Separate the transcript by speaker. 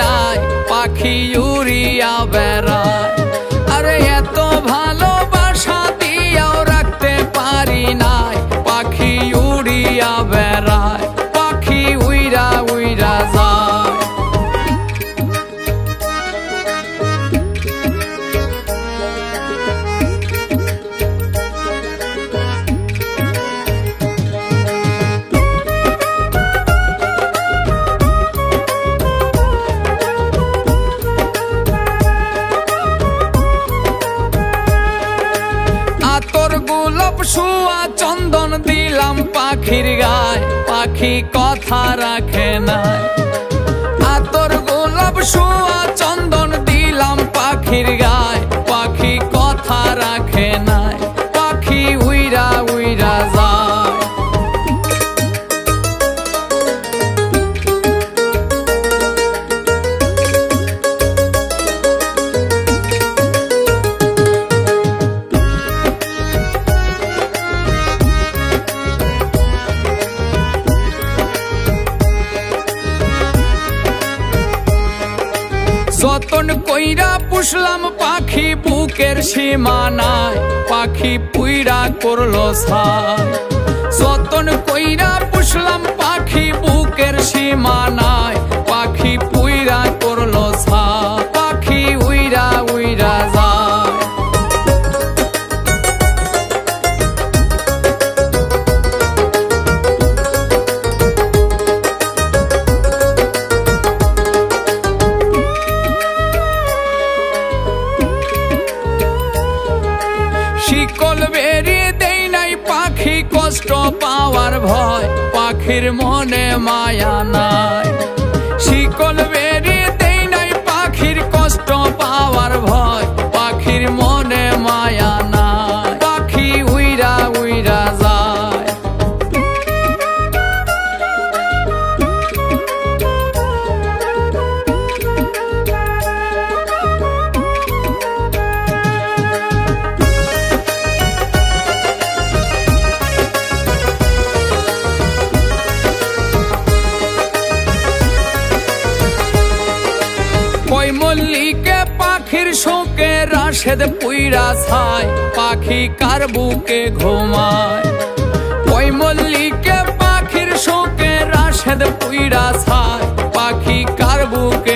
Speaker 1: নাই পাখি পাখিও দিলাম পাখির গায় পাখি কথা রাখে না আতর গোলাপ শুয়া যতন কইরা পুষলাম পাখি বুকের সীমানায়। পাখি পুইরা করল সা সতন কইরা শিকল বেরিয়ে দেই নাই পাখি কষ্ট পাওয়ার ভয় পাখির মনে মায়া নাই। শিকল ওই মল্লিকে পাখির শোকে রাশেদ পুইরা ছায়, পাখি কার বুকে ঘুমায়? ওই মল্লিকে পাখির শোকে রাশেদ পুইরা ছায়, পাখি কার বুকে